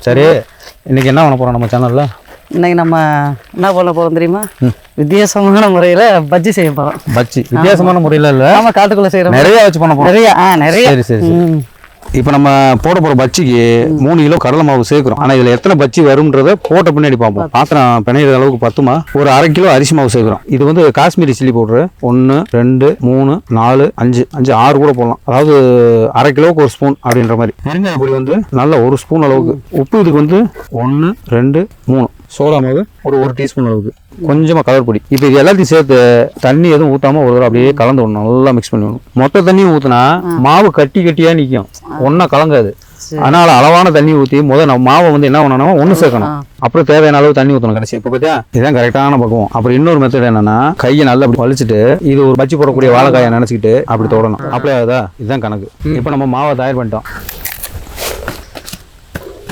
சரி இன்னைக்கு என்ன பண்ண போகிறோம் நம்ம சேனலில் இன்னைக்கு நம்ம என்ன பண்ண போகிறோம் தெரியுமா? வித்தியாசமான முறையில் பஜ்ஜி செய்ய போகிறோம் பச்சி வித்தியாசமான முறையில் இல்லை? ஆமாம் காட்டுக்குள்ளே செய்கிறோம் நிறைய வச்சு பண்ண போகிறோம் நிறைய ஆ நிறைய. சரி சரி. இப்போ நம்ம போட போகிற பச்சிக்கு மூணு கிலோ கடலை மாவு சேர்க்குறோம். ஆனால் இதில் எத்தனை பச்சி வரும்ன்றத போட்ட பின்னாடி பார்ப்போம். பாத்திரம் பிணையிற அளவுக்கு பத்துமா? ஒரு அரை கிலோ அரிசி மாவு சேர்க்குறோம். இது வந்து காஷ்மீரி சில்லி பவுட்ரு. ஒன்று ரெண்டு மூணு நாலு அஞ்சு அஞ்சு ஆறு கூட போடலாம். அதாவது அரை கிலோவுக்கு ஒரு ஸ்பூன் அப்படின்ற மாதிரி. பெருங்காய பொடி வந்து நல்ல ஒரு ஸ்பூன் அளவுக்கு. உப்பு இதுக்கு வந்து ஒன்று ரெண்டு மூணு. சோடா மாவு ஒரு ஒரு டீஸ்பூன் அளவுக்கு. கொஞ்சமாக கலர் பொடி. இப்போ இது எல்லாத்தையும் சேர்த்து தண்ணி எதுவும் ஊற்றாம ஒரு தடவை அப்படியே கலந்து விடணும். நல்லா மிக்ஸ் பண்ணி விடணும். மொத்த தண்ணியும் ஊற்றினா மாவு கட்டி கட்டியாக நிற்கும் ஒன்றா கலங்காது. அதனால அளவான தண்ணி ஊற்றி முதல் நம்ம மாவை வந்து என்ன பண்ணணும் ஒன்று சேர்க்கணும். அப்புறம் தேவையான அளவு தண்ணி ஊற்றணும் கடைசி இப்போ பார்த்தியா இதுதான் கரெக்டான பக்குவம். அப்புறம் இன்னொரு மெத்தட் என்னன்னா கையை நல்லா அப்படி வலிச்சுட்டு இது ஒரு பச்சி போடக்கூடிய வாழைக்காயை நினச்சிக்கிட்டு அப்படி தொடணும். அப்படியே ஆகுதா? இதுதான் கணக்கு. இப்போ நம்ம மாவை தயார் பண்ணிட்டோம்.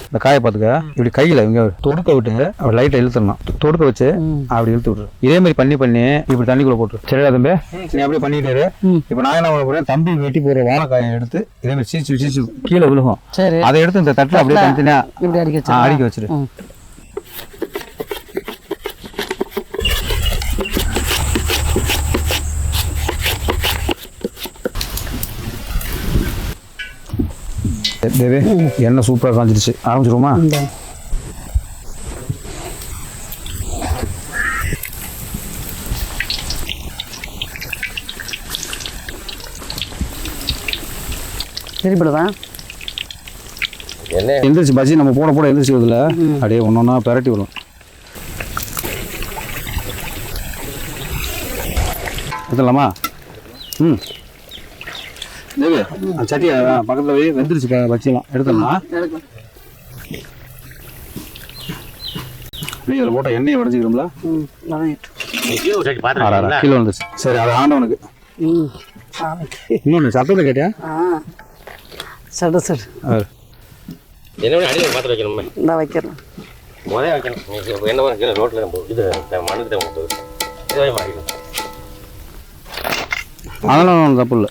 இந்த காயை பார்த்துக்க இப்படி கையில் இங்கே தொடுக்க விட்டு அப்படி லைட்டை இழுத்துடணும். தொடுக்க வச்சு அப்படி இழுத்து விட்டுரு இதே மாதிரி பண்ணி பண்ணி இப்படி தண்ணிக்குள்ள போட்டுரு. சரிடா தம்பி? நீ அப்படியே பண்ணிட்டு இரு. இப்போ நான் என்ன போறேன்? தம்பி வெட்டி போற வாழைக்காயை எடுத்து இதே மாதிரி சீச்சு சீச்சு கீழே விழுகும். அதை எடுத்து இந்த தட்டில் அப்படியே தனித்தனியா இப்படி அடிக்க ஆ, வச்சு அடிக்க வச்சிரு தேவே எண்ணெய் சூப்பராக காஞ்சிருச்சு. ஆரம்பிச்சிருவோமா? இந்த. சரிப்படுதான் எந்திரிச்சு பஜ்ஜி நம்ம போட போட எந்திரிச்சு வருதுல அப்படியே ஒன்று ஒன்றா பெரட்டி விடும் எடுத்துடலாமா? ம். சட்டியை பக்கத்தில் போய் வெந்துருச்சு பஜ்ஜிலாம் எடுத்துடலாம் இதில் போட்ட எண்ணெயை உடஞ்சிக்கிறோம்ல கீழே வந்துருச்சு சரி அது ஆண்டவனுக்கு. இன்னொன்று சத்தத்தை கேட்டியா? ஆ சடு என்ன அடியில் பாத்திரம் வைக்கணுமே. இந்த வைக்கிறேன். முதல்ல வைக்கணும். என்ன பண்ண கீழே ரோட்டில் இது மண்ணுக்கு தான் போகுது இதுவே மாறிடும் அதெல்லாம் தப்பு இல்லை.